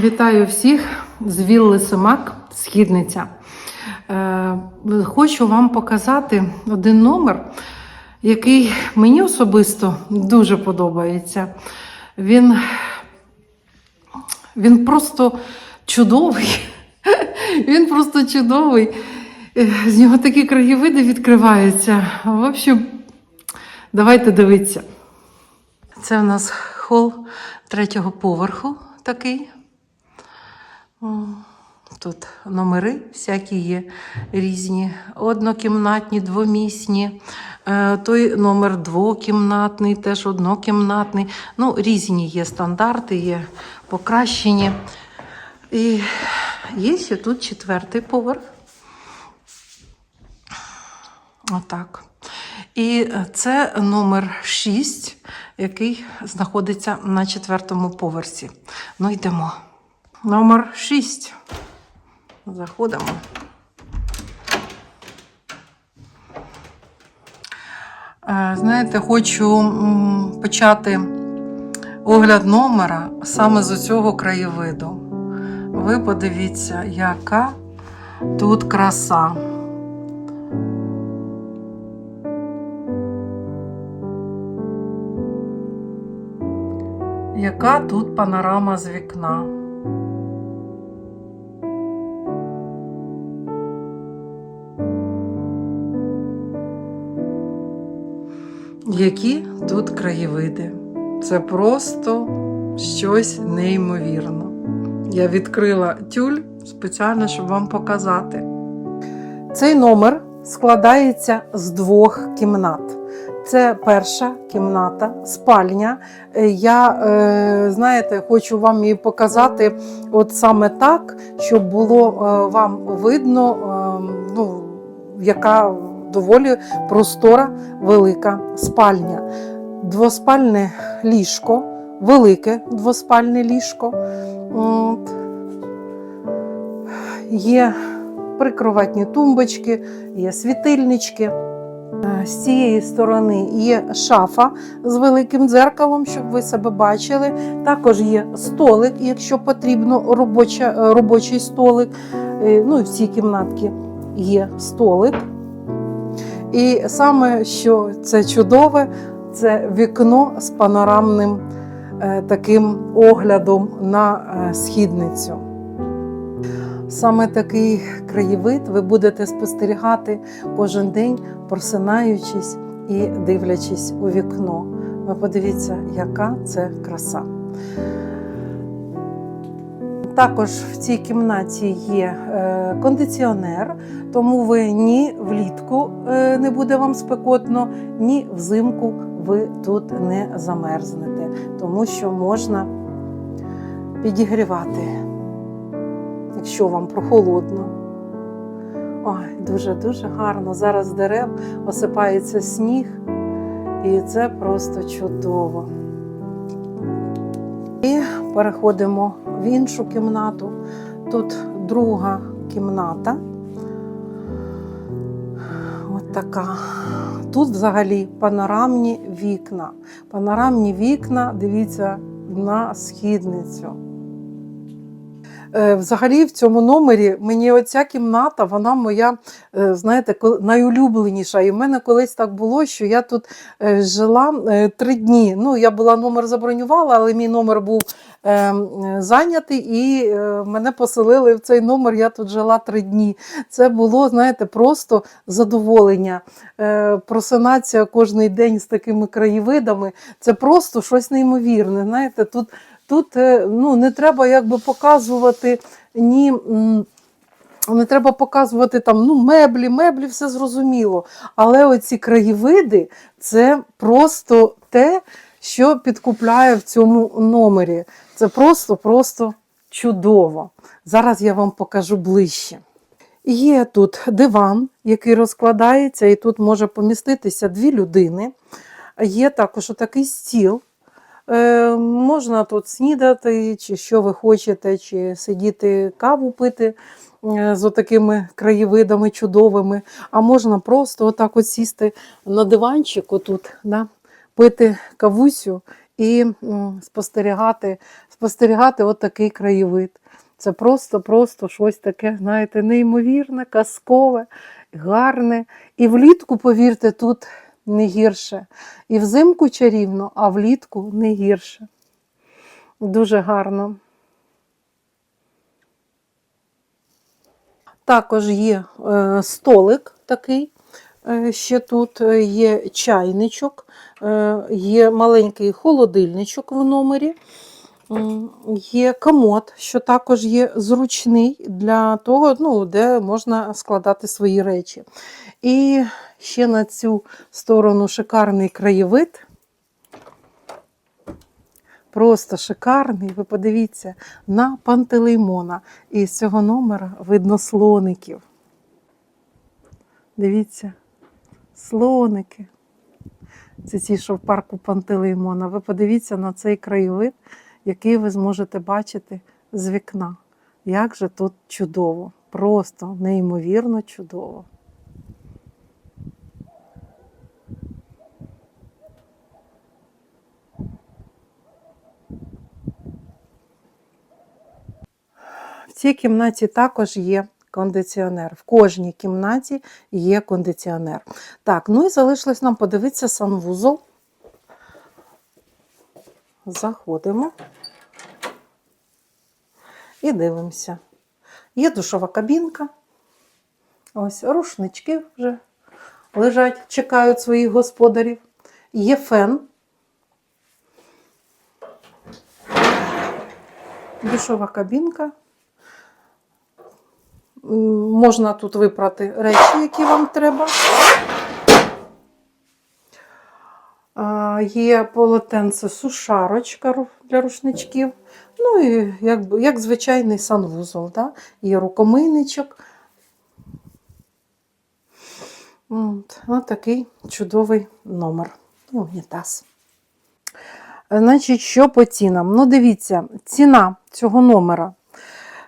Вітаю всіх з Вілли Симак, Східниця. Е, Хочу вам показати один номер, який мені особисто дуже подобається. Він, він просто чудовий. Він просто чудовий. Е, З нього такі краєвиди відкриваються. В общем, давайте дивитися. Це у нас хол третього поверху такий. Тут номери всякі є різні, однокімнатні, двомісні. Е, Той номер двокімнатний, теж однокімнатний. Ну, різні є стандарти, є покращені. І є ще тут четвертий поверх. Отак. І це номер 6, який знаходиться на четвертому поверсі. Ну, йдемо. Номер 6. Заходимо. Е, Знаєте, хочу почати огляд номера саме з цього краєвиду. Ви подивіться, яка тут краса. Яка тут панорама з вікна? Які тут краєвиди? Це просто щось неймовірне. Я відкрила тюль спеціально, щоб вам показати. Цей номер складається з двох кімнат. Це перша кімната, спальня. Е, Я, е, знаєте, хочу вам її показати от саме так, щоб було е, вам видно, е, ну, яка доволі простора велика спальня. Двоспальне ліжко, велике двоспальне ліжко. От. Є прикроватні тумбочки, є світильнички. Е, З цієї сторони є шафа з великим дзеркалом, щоб ви себе бачили. Також є столик, якщо потрібно, робоча, е, робочий столик. Е, Ну і в цій кімнатці є столик. І саме, що це чудове, це вікно з панорамним е, таким оглядом на е, східницю. Саме такий краєвид ви будете спостерігати кожен день, просинаючись і дивлячись у вікно. Ви подивіться, яка це краса. Також в цій кімнаті є е, кондиціонер, тому ви ні влітку е, не буде вам спекотно, ні взимку ви тут не замерзнете, тому що можна підігрівати, якщо вам прохолодно. Ой, дуже-дуже гарно. Зараз дерев осипається сніг, і це просто чудово. І переходимо в іншу кімнату. Тут друга кімната. От така. Тут взагалі панорамні вікна. Панорамні вікна, дивіться, на східницю. Е, Взагалі, в цьому номері мені оця кімната, вона моя, е, знаєте, найулюбленіша. І в мене колись так було, що я тут е, жила три дні. Ну, я була номер забронювала, але мій номер був зайнятий, і мене поселили в цей номер. Я тут жила три дні. Це було, знаєте, просто задоволення. Просинатися кожен день з такими краєвидами. Це просто щось неймовірне. Знаєте, тут. Тут е, ну, не треба якби показувати ні. Не треба показувати там ну, меблі, меблі, все зрозуміло. Але оці краєвиди це просто те, що підкупляє в цьому номері. Це просто-просто чудово. Зараз я вам покажу ближче. Є тут диван, який розкладається, і тут може поміститися дві людини. Є також отакий стіл. Е, можна тут снідати, чи що ви хочете, чи сидіти каву пити е, з отакими краєвидами чудовими, а можна просто отак от сісти на диванчику тут, да, пити кавусю і спостерігати, спостерігати от такий краєвид. Це просто-просто щось таке, знаєте, неймовірне, казкове, гарне. І влітку, повірте, тут не гірше. І взимку чарівно, а влітку не гірше. Дуже гарно. Також є е, столик такий. е, Ще тут е, є чайничок, є маленький холодильничок в номері, є комод, що також є зручний для того, ну, де можна складати свої речі. І ще на цю сторону шикарний краєвид. Просто шикарний. Ви подивіться на Пантелеймона. І з цього номера видно слоників. Дивіться, слоники. Це ті, що в парку Пантелеймона. Ви подивіться на цей краєвид, який ви зможете бачити з вікна. Як же тут чудово! Просто неймовірно чудово. В цій кімнаті також є кондиціонер. В кожній кімнаті є кондиціонер. Так, ну і залишилось нам подивитися санвузол. Заходимо і дивимося. Є душова кабінка. Ось рушнички вже лежать, чекають своїх господарів. Є фен. Душова кабінка. Можна тут випрати речі, які вам треба. Є полотенце сушарочка для рушничків. Ну і як, як звичайний санвузол. Да? Є рукомийничок. От, ось такий чудовий номер. Унітаз. Значить, що по цінам? Ну, дивіться, ціна цього номера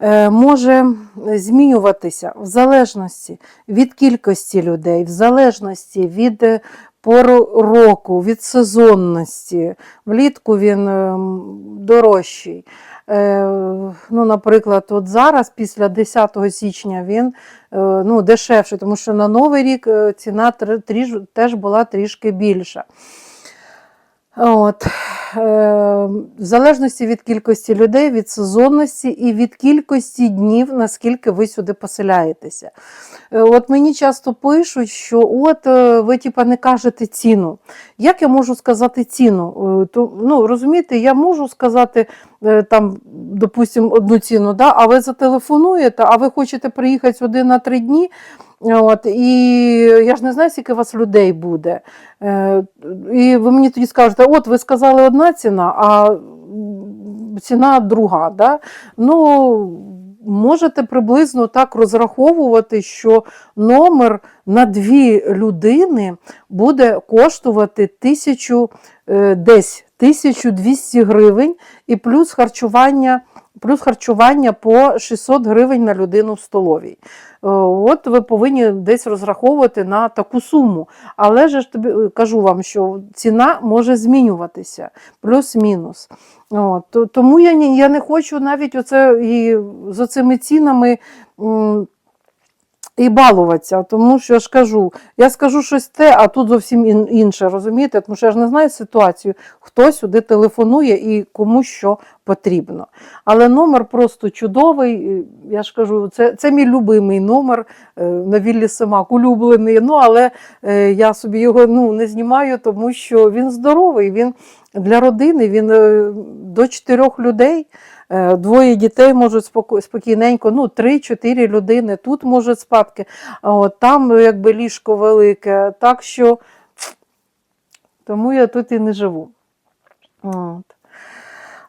е, може змінюватися в залежності від кількості людей, в залежності від е, пору року, від сезонності. Влітку він е, дорожчий. Е, Ну, наприклад, от зараз, після 10 січня, він е, ну, дешевший, тому що на Новий рік е, ціна теж була трішки більша. От. Е, В залежності від кількості людей, від сезонності і від кількості днів, наскільки ви сюди поселяєтеся. Е, От мені часто пишуть, що от е, ви типа не кажете ціну. Як я можу сказати ціну? То, ну, розумієте, я можу сказати там, допустимо, одну ціну, да? а ви зателефонуєте, а ви хочете приїхати сюди на три дні. От, і я ж не знаю, скільки у вас людей буде. Е, і ви мені тоді скажете, от ви сказали одна ціна, а ціна друга. Да? Ну, можете приблизно так розраховувати, що номер на дві людини буде коштувати тисячу, е, десь 1200 гривень і плюс харчування. Плюс харчування по 600 гривень на людину в столовій. Е, От ви повинні десь розраховувати на таку суму. Але ж тобі е, кажу вам, що ціна може змінюватися, плюс-мінус. Тому я, ні- я не хочу навіть оце і з оцими цінами. І балуватися, тому що я ж кажу, я скажу щось те, а тут зовсім інше, розумієте? Тому що я ж не знаю ситуацію, хто сюди телефонує і кому що потрібно. Але номер просто чудовий. Я ж кажу, це, це мій любимий номер е, на Віллі Семак, улюблений. Ну, але е, я собі його ну, не знімаю, тому що він здоровий. Він для родини, він е, до чотирьох людей. Е, Двоє дітей можуть спокійненько, ну, 3-4 людини тут можуть спадки, от там якби ліжко велике. Так що тому я тут і не живу. От.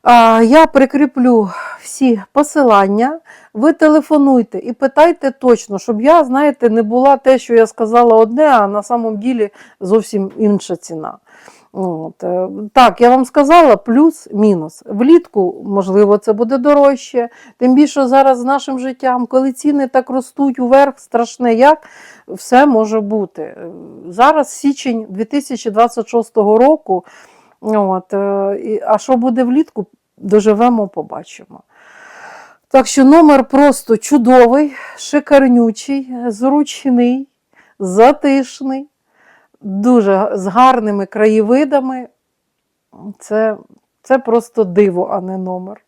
А, я прикріплю всі посилання. Ви телефонуйте і питайте точно, щоб я, знаєте, не була те, що я сказала одне, а на самом ділі зовсім інша ціна. От. е, Так, я вам сказала, плюс-мінус. Влітку, можливо, це буде дорожче. Тим більше зараз з нашим життям, коли ціни так ростуть уверх, страшне як, все може бути. Е, Зараз січень 2026 року. От, е, а що буде влітку, доживемо, побачимо. Так що номер просто чудовий, шикарнючий, зручний, затишний, дуже з гарними краєвидами. Це, це просто диво, а не номер.